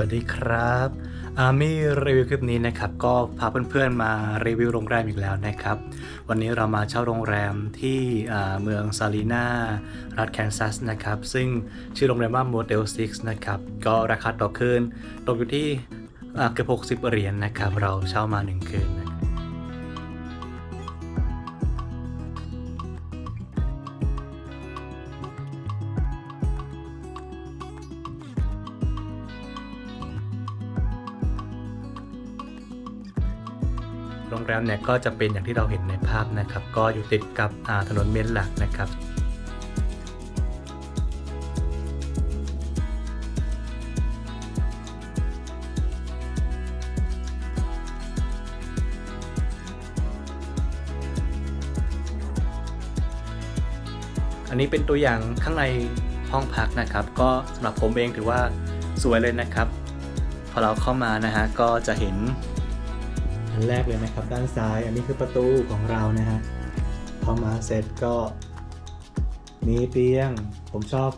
วัสดีครับอามี่รีวิวคลิปนี้นะครับก็พาเพื่อนๆมารีวิวโรงแรมอีกแล้วนะครับ วันนี้เรามาเช่าโรงแรมที่เมืองซาลีนารัฐแคนซัสนะครับซึ่งชื่อโรงแรมว่าโมเดล6นะครับก็ราคาต่อคืนตกอยู่ที่เกือบ60 เหรียญนะครับ เราเช่ามา 1 คืน โรงแรมเนี่ยก็จะเป็นอย่างที่เราเห็นในภาพนะครับ ก็อยู่ติดกับถนนเมนหลักนะครับอันนี้เป็นตัวอย่างข้างในห้องพักนะครับ ก็สำหรับผมเองถือว่าสวยเลยนะครับ พอเราเข้ามานะฮะก็จะเห็น อันแรกเลยนะครับ ด้านซ้าย อันนี้คือประตูของเรานะฮะพอมาเสร็จก็มีเตียง ผมชอบ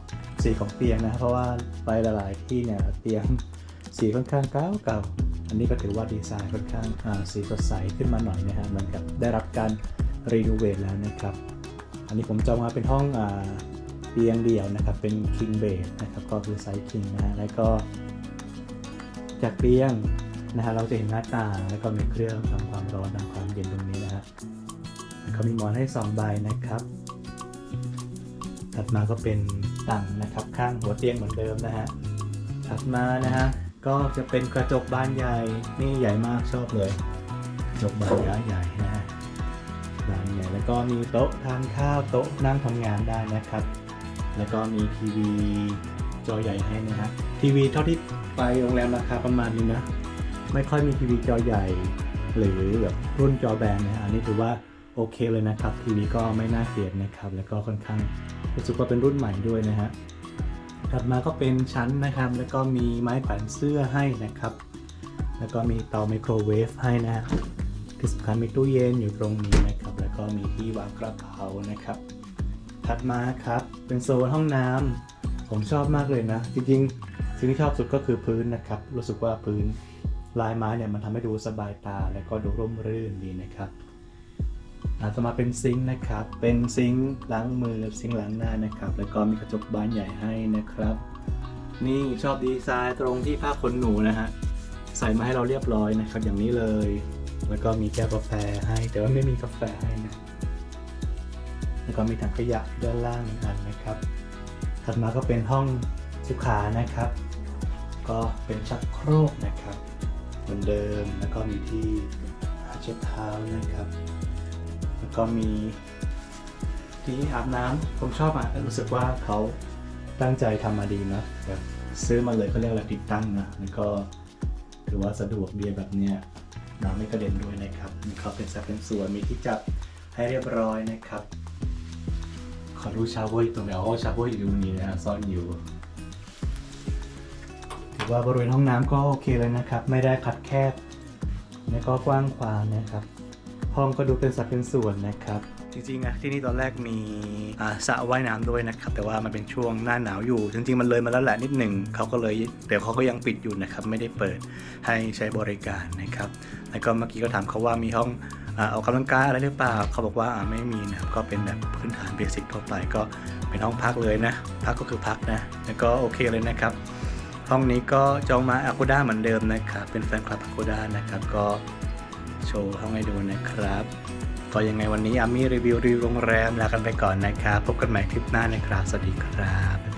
สีของเตียงนะ เพราะว่าไปหลายๆที่เนี่ยเตียงสีค่อนข้างเก่าเก่าอันนี้ก็ถือว่าดีไซน์ค่อนข้างอ่าสีสดใสขึ้นมาหน่อยนะฮะเหมือนกับได้รับการรีโนเวทแล้วนะครับ อันนี้ผมจองมาเป็นห้องอาเตียงเดี่ยวนะครับ เป็น king bed นะครับ ก็คือไซส์ king นะฮะแล้วก็จากเตียง นะฮะเราจะเห็นหน้าต่างแล้วก็มีเครื่องทำความร้อนทำความเย็นตรงนี้นะฮะแล้วก็มีหมอนให้2ใบนะครับ ถัดมาก็เป็นต่งนะครับข้างหัวเตียงเหมือนเดิมนะฮะถัดมานะฮะก็จะเป็นกระจกบานใหญ่นี่ใหญ่มากชอบเลยกระจกบานใหญ่ใหญ่นะฮะบานใหญ่แล้วก็มีโต๊ะทานข้าวโต๊ะนั่งทำงานได้นะครับ แล้วก็มีทีวีจอใหญ่ให้นะฮะทีวีเท่าที่ไปโรงแรมราคาประมาณนี้นะ ไม่ค่อยมีทีวีจอใหญ่ หรือแบบรุ่นจอแบนนะฮะอันนี้ถือว่าโอเคเลยนะครับทีวีก็ไม่น่าเกลียดนะครับ แล้วก็ค่อนข้างรู้สึกว่าเป็นรุ่นใหม่ด้วยนะฮะถัดมาก็เป็นชั้นนะครับ แล้วก็มีไม้แขวนเสื้อให้นะครับ แล้วก็มีเตาไมโครเวฟให้นะฮะที่สำคัญมีตู้เย็นอยู่ตรงนี้นะครับ แล้วก็มีที่วางกระเป๋านะครับ ถัดมาครับเป็นโซนห้องน้ำผมชอบมากเลยนะ จริงๆสิ่งที่ชอบสุดก็คือพื้นนะครับ รู้สึกว่าพื้น ลายไม้เนี่ยมันทำให้ดูสบายตาแล้วก็ดูร่มรื่นดีนะครับอาจจะมาเป็นซิงค์นะครับ เป็นซิงค์ล้างมือซิงค์ล้างหน้านะครับ แล้วก็มีกระจกบานใหญ่ให้นะครับ นี่ชอบดีไซน์ตรงที่ผ้าขนหนูนะฮะใส่มาให้เราเรียบร้อยนะครับ อย่างนี้เลย แล้วก็มีแก้วกาแฟให้ แต่ว่าไม่มีกาแฟให้นะแล้วก็มีถังขยะด้านล่างหนึ่งอันนะครับ ถัดมาก็เป็นห้องสุขานะครับ ก็เป็นชักโครกนะครับ เหมือนเดิมแล้วก็มีที่เช็ดเท้านะครับ แล้วก็มีที่อาบน้ำผมชอบอะรู้สึกว่าเขาตั้งใจทำมาดีนะแบบซื้อมาเลยเขาเรียกอะไรติดตั้งนะแล้วก็ถือว่าสะดวกดีแบบเนี้ยน้ำไม่กระเด็นด้วยนะครับนี่เขาเป็นสัดเป็นส่วนมีที่จับให้เรียบร้อยนะครับขอดูชาวเวอร์อยู่ตรงไหนอ๋อชาวเวอร์อยู่ตรงนี้นะซ่อนอยู่ ว่าบริเวณห้องน้ำก็โอเคเลยนะครับ ไม่ได้คัดแคบแล้วก็กว้างขวางนะครับ ห้องก็ดูเป็นสัดเป็นส่วนนะครับจริงๆอะที่นี่ตอนแรกมีอาสระว่ายน้ำด้วยนะครับ แต่ว่ามันเป็นช่วงหน้าหนาวอยู่ จริง ๆ มันเลยมาแล้วแหละนิดหนึ่งเขาก็เลยเดี๋ยวเขาก็ยังปิดอยู่นะครับ ไม่ได้เปิดให้ใช้บริการนะครับ แล้วก็เมื่อกี้ก็ถามเขาว่ามีห้องอาออกกำลังกายอะไรหรือเปล่า เขาบอกว่าอ่าไม่มีนะครับก็เป็นแบบพื้นฐานเบสิกทั่วไปก็เป็นห้องพักเลยนะ พักก็คือพักนะ แล้วก็โอเคเลยนะครับ ห้องนี้ก็จองมาอากูด้าเหมือนเดิมนะครับ เป็นแฟนคลับอากูด้านะครับ ก็โชว์ห้องให้ดูนะครับ ก็ยังไงวันนี้อามี่รีวิวรีวิวโรงแรมลากันไปก่อนนะครับ พบกันใหม่คลิปหน้านะครับ สวัสดีครับ